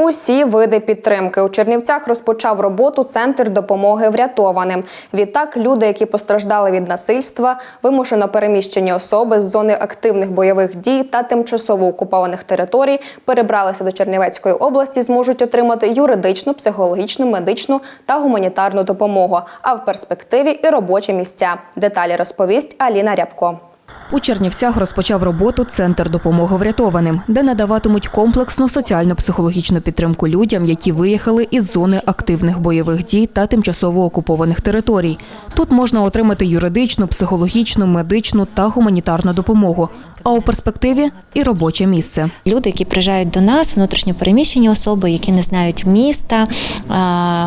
Усі види підтримки у Чернівцях розпочав роботу центр допомоги врятованим. Відтак, люди, які постраждали від насильства, вимушено переміщені особи з зони активних бойових дій та тимчасово окупованих територій, перебралися до Чернівецької області, зможуть отримати юридичну, психологічну, медичну та гуманітарну допомогу. А в перспективі і робочі місця. Деталі розповість Аліна Рябко. У Чернівцях розпочав роботу Центр допомоги врятованим, де надаватимуть комплексну соціально-психологічну підтримку людям, які виїхали із зони активних бойових дій та тимчасово окупованих територій. Тут можна отримати юридичну, психологічну, медичну та гуманітарну допомогу. А у перспективі і робоче місце. Люди, які приїжджають до нас, внутрішньо переміщені особи, які не знають міста,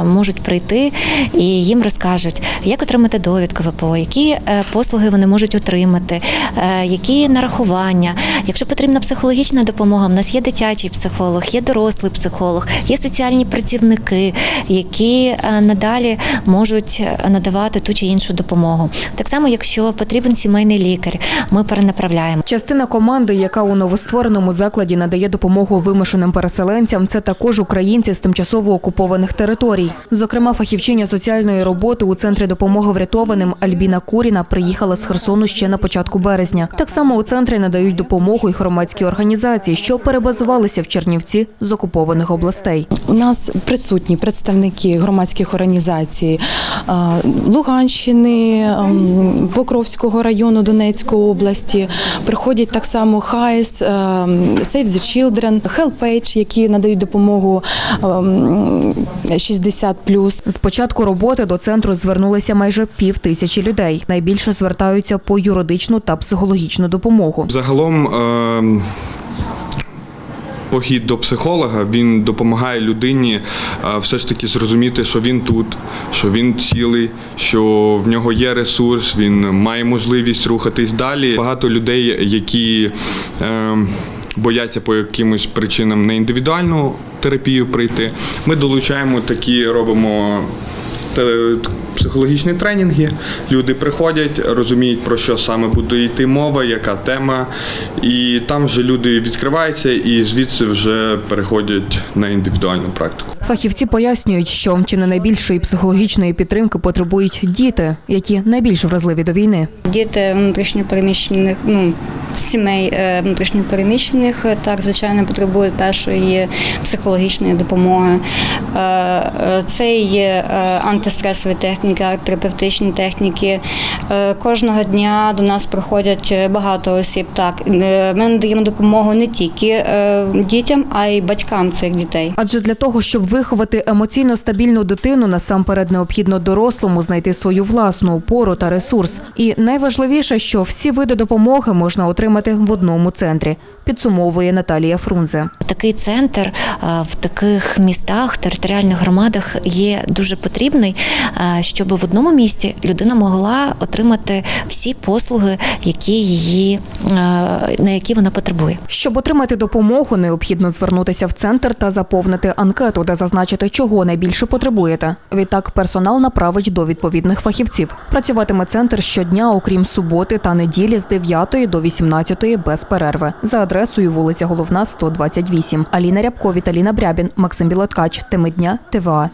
можуть прийти і їм розкажуть, як отримати довідку ВПО, які е, послуги вони можуть отримати, е, які нарахування. Якщо потрібна психологічна допомога, в нас є дитячий психолог, є дорослий психолог, є соціальні працівники, які е, надалі можуть надавати ту чи іншу допомогу. Так само, якщо потрібен сімейний лікар, ми перенаправляємо. Частина команди, яка у новоствореному закладі надає допомогу вимушеним переселенцям, це також українці з тимчасово окупованих територій. Зокрема, фахівчиня соціальної роботи у центрі допомоги врятованим Альбіна Куріна приїхала з Херсону ще на початку березня. Так само у центрі надають допомогу й громадські організації, що перебазувалися в Чернівці з окупованих областей. У нас присутні представники громадських організацій е, Луганщини, ем, Покровського району Донецької області. Приходять так само ХАІС, ем, Save the Children, HelpAge, які надають допомогу ем, 60+. З початку роботи до центру звернулися майже пів тисячі людей. Найбільше звертаються по юридичну та психологічну допомогу. Загалом е, похід до психолога він допомагає людині е, все ж таки зрозуміти, що він тут, що він цілий, що в нього є ресурс, він має можливість рухатись далі. Багато людей, які е, бояться по якимось причинам на індивідуальну терапію прийти. Ми долучаємо такі, робимо. Психологічні тренінги, люди приходять, розуміють про що саме буде йти мова, яка тема, і там вже люди відкриваються і звідси вже переходять на індивідуальну практику. Фахівці пояснюють, що чи не найбільшої психологічної підтримки потребують діти, які найбільш вразливі до війни. Діти внутрішньопереміщених, ну сімей е, внутрішньопереміщених е, так звичайно потребують першої психологічної допомоги. Е, Це є антистресові техніки, арт-терапевтичні техніки. Кожного дня до нас приходять е, багато осіб. Так Е, ми надаємо допомогу не тільки е, дітям, а й батькам цих дітей. Адже для того, щоб виховати емоційно стабільну дитину, насамперед необхідно дорослому знайти свою власну опору та ресурс. І найважливіше, що всі види допомоги можна отримати в одному центрі. Підсумовує Наталія Фрунзе. Такий центр в таких містах, територіальних громадах є дуже потрібний, щоб в одному місті людина могла отримати всі послуги, які її на які вона потребує. Щоб отримати допомогу, необхідно звернутися в центр та заповнити анкету, де зазначити, чого найбільше потребуєте. Відтак персонал направить до відповідних фахівців. Працюватиме центр щодня, окрім суботи та неділі з 9 до 18 без перерви. За адресою вулиця Головна, 128. Аліна Рябко, Віталіна Брябін, Максим Білоткач. Теми дня ТВА.